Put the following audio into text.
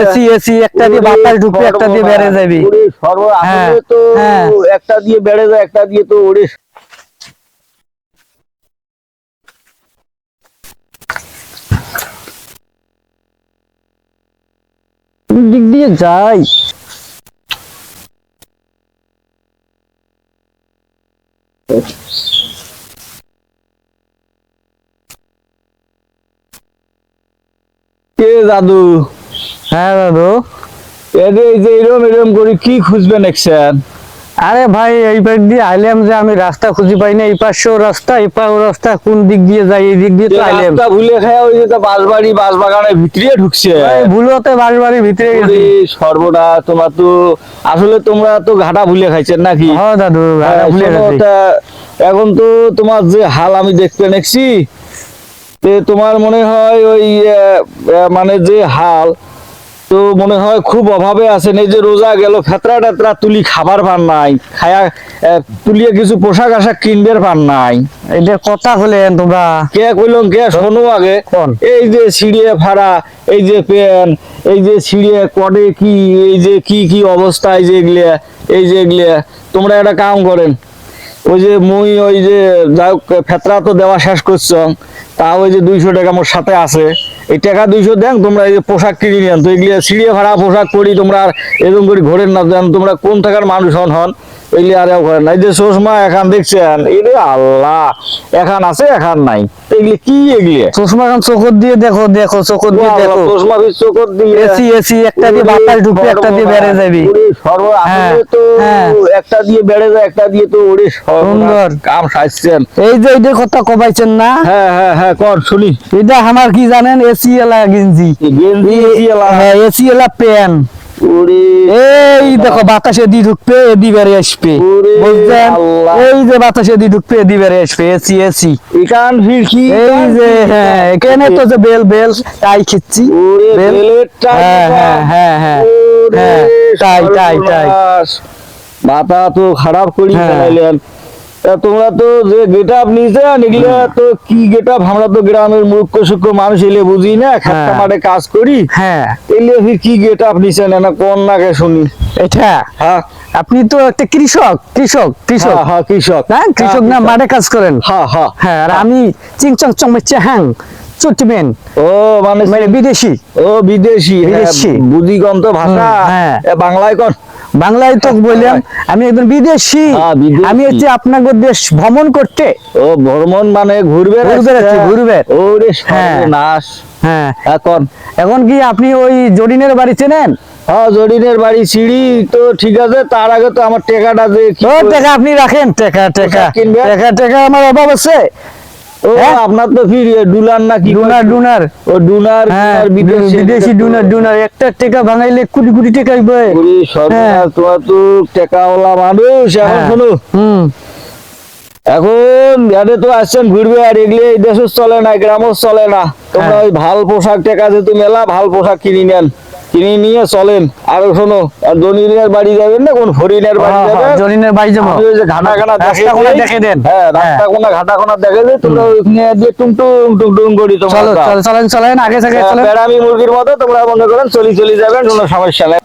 AC AC একটা দিয়ে বাতাস ঢুকবে একটা দিয়ে বেড়ে যাবি। সর্ব হ্যাঁ, তো হ্যাঁ। একটা দিয়ে বেড়ে যায় একটা দিয়ে তো ওরে দিক দিয়ে যাই? কে দাদু? হ্যাঁ দাদু। এদের এই যে এরম এরম করে কি খুঁজবেন একশন আরে ভাই এই পাশ দিয়ে আইলাম যে আমি রাস্তা খুঁজে পাই না এই পাশেও রাস্তা এই রাস্তা কোন দিক দিয়ে যাই এই দিক দিয়ে তো আইলাম। রাস্তা ভুলে খায় ওই যে তো বাঁশবাড়ি বাঁশবাগানের ভিতরে ঢুকছে। ভুলোতে ভিতরে সর্বনা তোমার তো আসলে তোমরা তো ঘাটা ভুলে খাইছেন নাকি? হ্যাঁ দাদু হ্যাঁ, ভুলে এখন তো তোমার যে হাল আমি দেখতে নেছি তে তোমার মনে হয় ওই মানে যে হাল তো মনে হয় খুব অভাবে আছেন এই যে রোজা গেল ফেতরা টেতরা তুলি খাবার পান নাই খায়া তুলিয়ে কিছু পোশাক আশাক কিনবের পান নাই। এটা কথা হলেন তোমরা কে কইলাম কে শোনো আগে? এই যে সিঁড়িয়ে ভাড়া এই যে পেন এই যে সিঁড়িয়ে কডে কি এই যে কি কি অবস্থা এই যে এগুলা এই যে এগুলা। তোমরা একটা কাম করেন ওই যে মুই ওই যে যাই হোক ফেতরা তো দেওয়া শেষ করছ তা ওই যে দুইশো টাকা মোর সাথে আছে। এই টাকা দুইশো দেন, তোমরা এই পোশাক কিনে নেন তো এগুলি সিঁড়িয়ে ভাড়া পোশাক পরি তোমরা এরকম করে ঘোরেন না দেন তোমরা কোন থাকার মানুষ হন হন। এগুলি আর করেন না যে চশমা এখান দেখছেন। এরে আল্লাহ এখান আছে এখান নাই। এগুলি কি এগুলি? চশমা খান চোখত দিয়ে দেখো দেখো চোখত দিয়ে দেখো। চশমা বীজ চোখত দিয়ে। এসি এসি একটা দিয়ে বাতাস ঢুকবে একটা দিয়ে বেড়ে যাবি। সর্ব তো। একটা দিয়ে বেড়ে যায় একটা দিয়ে তো ওরে সুন্দর। সুন্দর। কাম সাজছেন এই যে এইটা কথা কবাইছেন না? হ্যাঁ হ্যাঁ হ্যাঁ কর শুনি। এটা আমার কি জানেন? এসি এলা গেঞ্জি। গেঞ্জি এলা। হ্যাঁ এসি এলা প্যান ওরে এই দেখো বাতাসে দি ঢুকবে এদি বেড়ে আসবে। বুঝছেন? এই যে বাতাসে দি ঢুকবে এদি বেড়ে আসবে এসি এসি ইকান ফিরকি এই যে হ্যাঁ এখানে তো যে বেল বেল তাই খিচ্ছি। বেল। বেলের হ্যাঁ, হ্যাঁ, হ্যাঁ, হ্যাঁ। হ্যাঁ, তাই, তাই, তাই। মাথা তো খারাপ করি হ্যাঁ। ফেলাইলেন। তোমরা তো যে গেট আপ নিয়েছেন এগুলা তো কি গেট আপ আমরা তো গ্রামের মূর্খ সূক্ষ্ম মানুষ এলে বুঝি না হ্যাঁ। মাঠে কাজ করি। হ্যাঁ। এলে কি গেট আপ নিছেন না কোন নাকে শুনি। এটা? হ্যাঁ। আপনি তো একটা কৃষক কৃষক কৃষক। হ্যাঁ, হ্যাঁ কৃষক। হ্যাঁ কৃষক না মাঠে কাজ করেন। হ্যাঁ হ্যাঁ। হ্যাঁ আর আমি চিংচং চং চ্যাহাং চুটমেন ও মানে মানে বিদেশি। ও বিদেশি। বিদেশি। হ্যাঁ, বুদ্ধিগন্ত ভাষা। হ্যাঁ। বাংলায় কর বাংলায় তো বললাম আমি একজন বিদেশি। হ্যাঁ। আমি হচ্ছে আপনাদের দেশ ভ্রমণ করতে। ও ভ্রমণ মানে ঘুরবে ঘুরবে। ওরে হ্যাঁ। সর্বনাশ হ্যাঁ। এখন? এখন কি আপনি ওই জরিনের বাড়ি চেনেন? হ্যাঁ জরিনের বাড়ি সিঁড়ি তো ঠিক আছে তার আগে তো আমার টেকাটা যে কি ও করে- আপনি রাখেন টাকা টাকা? টাকা টাকা আমার অভাব আছে। ও হ্যাঁ? আপনার তো ফির ডুলার না কি ডুনার ডুনার। ও ডুনার হ্যাঁ বিদেশি বিদেশি ডুনার ডুনার। একটা টাকা ভাঙাইলে কোটি কোটি টাকা আইবে ওরে সর্বনাশ। তোমার তো টেকাওয়ালা মানুষ এখন হ্যাঁ। শোনো। হুম। এখন ইয়াতে তো আসছেন ঘুরবে আর এগুলি এই দেশ চলে না গ্রামও চলে না। তোমরা। ওই ভালো পোশাক টেকা যেহেতু মেলা ভালো পোশাক কিনে নেন। কিনে নিয়ে চলেন আর শোনো আর জনিনের বাড়ি যাবেন না কোন হরিণের বাড়ি হ্যাঁ, যাবেন জনিনের বাড়ি যাব ঘাটা ঘাটা রাস্তা কোনা দেখে দেন। হ্যাঁ রাস্তা হ্যাঁ। কোনা ঘাটা কোনা দেখে দেন তোমরা নিয়ে দিয়ে টুং টুং টুং টুং করি তোমরা চলো চলেন চলেন আগে থেকে হ্যাঁ, চলেন বেড়ামি মুরগির মতো তোমরা বন্ধ করেন চলি চলি যাবেন কোনো সমস্যা নেই